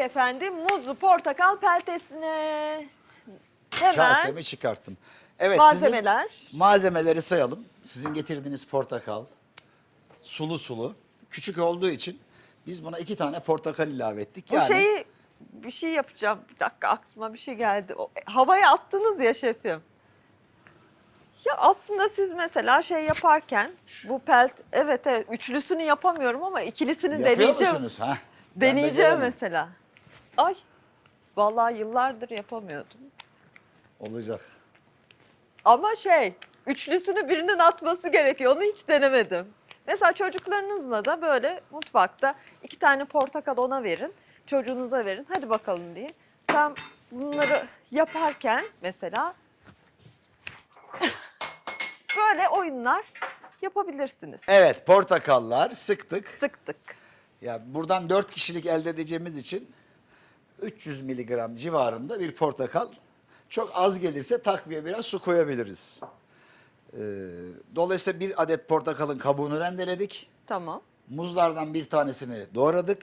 efendim muzlu portakal peltesine. Hemen Kasemi çıkarttım. Evet malzemeler. sizin malzemeleri sayalım. Sizin getirdiğiniz portakal sulu sulu. Küçük olduğu için biz buna iki tane portakal ilave ettik. Bu şeyi bir şey yapacağım. Bir dakika aklıma bir şey geldi. O, havaya attınız ya şefim. Ya aslında siz mesela şey yaparken bu pelt evet evet üçlüsünü yapamıyorum ama ikilisini Yapıyor deneyeceğim. musunuz? Ha? Ben Deneyeceğim beceremem. mesela. Ay vallahi yıllardır yapamıyordum. Olacak. Ama şey, üçlüsünü birinin atması gerekiyor. Onu hiç denemedim. Mesela çocuklarınızla da böyle mutfakta iki tane portakal ona verin. Çocuğunuza verin. Hadi bakalım diye. Sen bunları yaparken mesela böyle oyunlar yapabilirsiniz. Evet portakallar sıktık. Sıktık. Ya buradan 4 kişilik elde edeceğimiz için 300 miligram civarında bir portakal. Çok az gelirse takviye biraz su koyabiliriz. Ee, dolayısıyla bir adet portakalın kabuğunu rendeledik. Tamam. Muzlardan bir tanesini doğradık.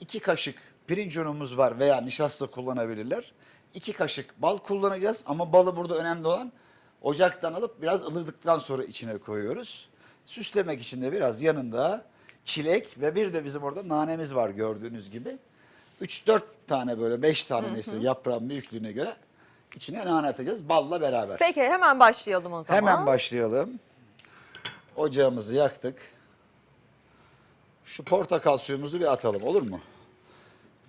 İki kaşık pirinç unumuz var veya nişasta kullanabilirler. İki kaşık bal kullanacağız ama balı burada önemli olan ocaktan alıp biraz ılıdıktan sonra içine koyuyoruz. Süslemek için de biraz yanında çilek ve bir de bizim orada nanemiz var gördüğünüz gibi. 3-4 tane böyle 5 tane neyse yaprağın büyüklüğüne göre içine nane atacağız balla beraber. Peki hemen başlayalım o zaman. Hemen başlayalım. Ocağımızı yaktık. Şu portakal suyumuzu bir atalım olur mu?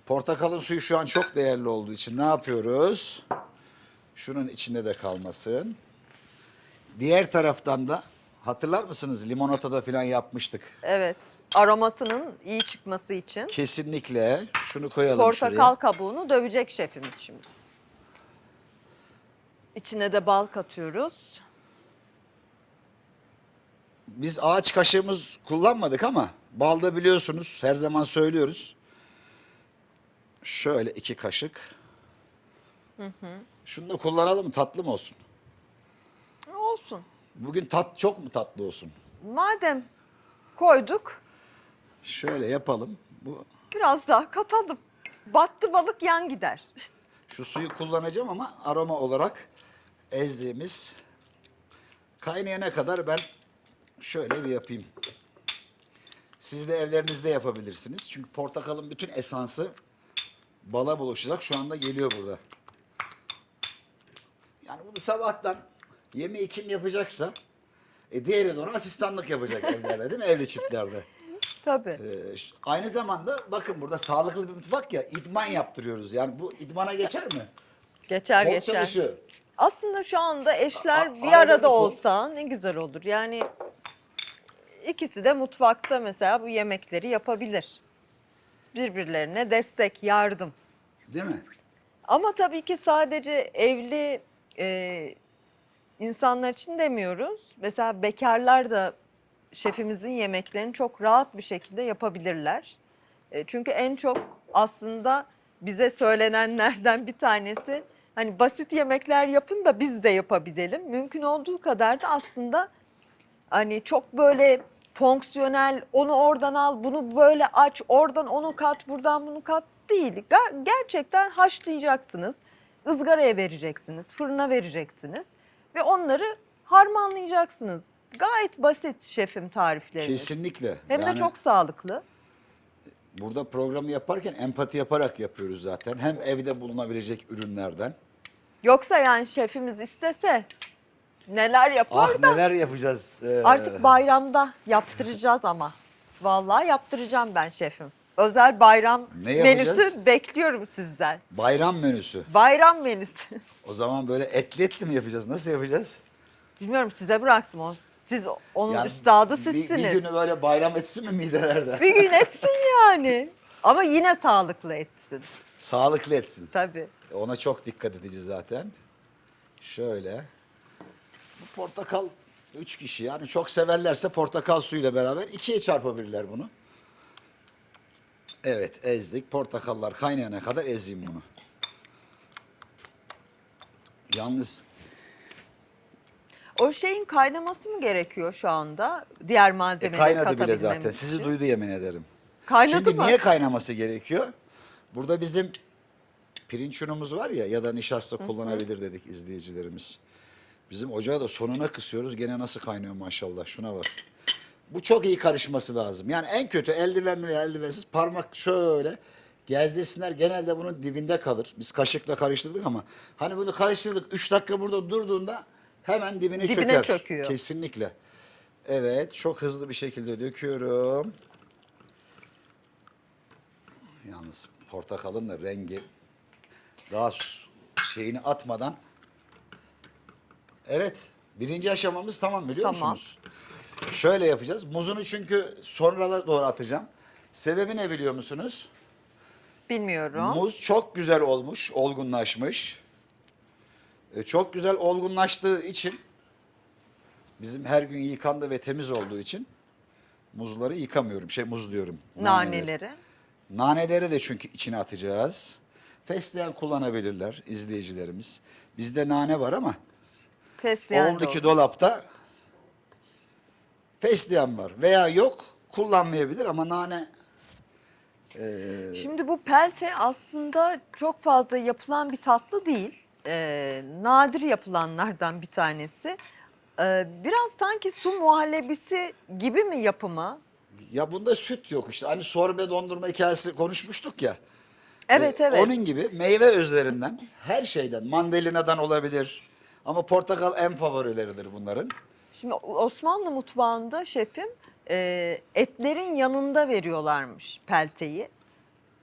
Portakalın suyu şu an çok değerli olduğu için ne yapıyoruz? Şunun içinde de kalmasın. Diğer taraftan da hatırlar mısınız limonatada falan yapmıştık. Evet. Aromasının iyi çıkması için Kesinlikle şunu koyalım portakal şuraya. kabuğunu dövecek şefimiz şimdi. İçine de bal katıyoruz. Biz ağaç kaşığımız kullanmadık ama balda biliyorsunuz her zaman söylüyoruz. Şöyle iki kaşık. Şunu da kullanalım mı tatlı mı olsun? Olsun. Bugün tat çok mu tatlı olsun? Madem koyduk Şöyle yapalım. Bu biraz daha katalım. Battı balık yan gider. şu suyu kullanacağım ama aroma olarak ezdiğimiz kaynayana kadar ben şöyle bir yapayım. Siz de evlerinizde yapabilirsiniz. Çünkü portakalın bütün esansı bala buluşacak. Şu anda geliyor burada. Yani bunu sabahtan yemeği kim yapacaksa e diğeri de ona asistanlık yapacak evlerde değil mi? Evli çiftlerde. Tabii. Ee, ş- aynı zamanda bakın burada sağlıklı bir mutfak ya idman yaptırıyoruz. Yani bu idmana geçer mi? Geçer Bol geçer. çalışıyor. Aslında şu anda eşler A- bir arada arada bir kol- olsa ne güzel olur. Yani ikisi de mutfakta mesela bu yemekleri yapabilir. Birbirlerine destek, yardım. Değil mi? Ama tabii ki sadece evli e, insanlar için demiyoruz. Mesela bekarlar da şefimizin yemeklerini çok rahat bir şekilde yapabilirler. E, çünkü en çok aslında bize söylenenlerden bir tanesi hani basit yemekler yapın da biz de yapabilelim. Mümkün olduğu kadar da aslında hani çok böyle fonksiyonel onu oradan al bunu böyle aç oradan onu kat buradan bunu kat değil. Ger- gerçekten haşlayacaksınız ızgaraya vereceksiniz fırına vereceksiniz ve onları harmanlayacaksınız. Gayet basit şefim tarifleriniz. Kesinlikle. Hem de Yani çok sağlıklı. Burada programı yaparken empati yaparak yapıyoruz zaten. Hem evde bulunabilecek ürünlerden. Yoksa yani şefimiz istese neler yapar Ah da neler yapacağız. ee, artık bayramda yaptıracağız ama. Vallahi yaptıracağım ben şefim. Özel bayram Ne yapacağız? menüsü bekliyorum sizden. Bayram menüsü. Bayram menüsü. O zaman böyle etli etli mi yapacağız? Nasıl yapacağız? Bilmiyorum size bıraktım o. Siz onun Yani üstadı bir- sizsiniz. Bir, günü böyle bayram etsin mi midelerde? Bir gün etsin yani. Ama yine sağlıklı etsin. Sağlıklı etsin. Tabii. Ona çok dikkat edeceğiz zaten. Şöyle. Bu portakal üç kişi yani çok severlerse portakal suyuyla beraber ikiye çarpabilirler bunu. Evet ezdik. Portakallar kaynayana kadar ezeyim bunu. Yalnız O şeyin kaynaması mı gerekiyor şu anda? Diğer e, malzemeleri kaynadı bile katabilmemiz zaten. için? Sizi duydu yemin ederim. Kaynadı Çünkü mı? niye kaynaması gerekiyor? Burada bizim pirinç unumuz var ya ya da nişasta kullanabilir dedik izleyicilerimiz. Bizim ocağı da sonuna kısıyoruz. Gene nasıl kaynıyor maşallah. Şuna bak. Bu çok iyi karışması lazım. Yani en kötü eldivenli veya eldivensiz parmak şöyle gezdirsinler. Genelde bunun dibinde kalır. Biz kaşıkla karıştırdık ama hani bunu karıştırdık 3 dakika burada durduğunda hemen dibine, Dibine çöker. çöküyor. Kesinlikle. Evet çok hızlı bir şekilde döküyorum. Yalnız portakalın da rengi daha şeyini atmadan. Evet birinci aşamamız tamam biliyor Tamam. musunuz? Şöyle yapacağız. Muzunu çünkü sonra doğru atacağım. Sebebi ne biliyor musunuz? Bilmiyorum. Muz çok güzel olmuş, olgunlaşmış. E, çok güzel olgunlaştığı için bizim her gün yıkandı ve temiz olduğu için muzları yıkamıyorum. Şey muz diyorum. Naneleri. Naneleri de çünkü içine atacağız. Fesleğen kullanabilirler izleyicilerimiz. Bizde nane var ama Fesleğen oldu de ki olur. dolapta fesleğen var veya yok kullanmayabilir ama nane Şimdi bu pelte aslında çok fazla yapılan bir tatlı değil. Ee, nadir yapılanlardan bir tanesi. Ee, biraz sanki su muhallebisi gibi mi yapımı? ya bunda süt yok işte. Hani sorbe dondurma hikayesi konuşmuştuk ya. Evet Ee, evet. Onun gibi meyve özlerinden her şeyden mandalinadan olabilir. Ama portakal en favorileridir bunların. Şimdi Osmanlı mutfağında şefim e, etlerin yanında veriyorlarmış pelteyi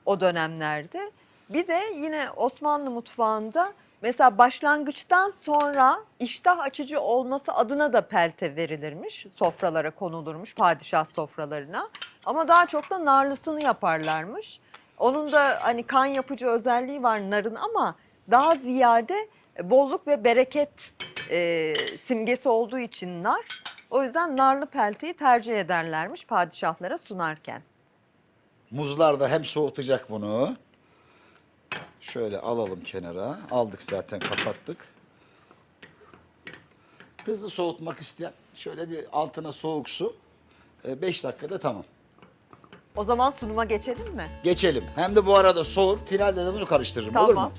o dönemlerde. Bir de yine Osmanlı mutfağında mesela başlangıçtan sonra iştah açıcı olması adına da pelte verilirmiş. Sofralara konulurmuş padişah sofralarına. Ama daha çok da narlısını yaparlarmış. Onun da hani kan yapıcı özelliği var narın ama daha ziyade bolluk ve bereket e, simgesi olduğu için nar. O yüzden narlı pelteyi tercih ederlermiş padişahlara sunarken. Muzlar da hem soğutacak bunu. Şöyle alalım kenara. Aldık zaten kapattık. Hızlı soğutmak isteyen şöyle bir altına soğuk su. 5 dakikada tamam. O zaman sunuma geçelim mi? Geçelim. Hem de bu arada soğur. Finalde de bunu karıştırırım olur mu? Tamam.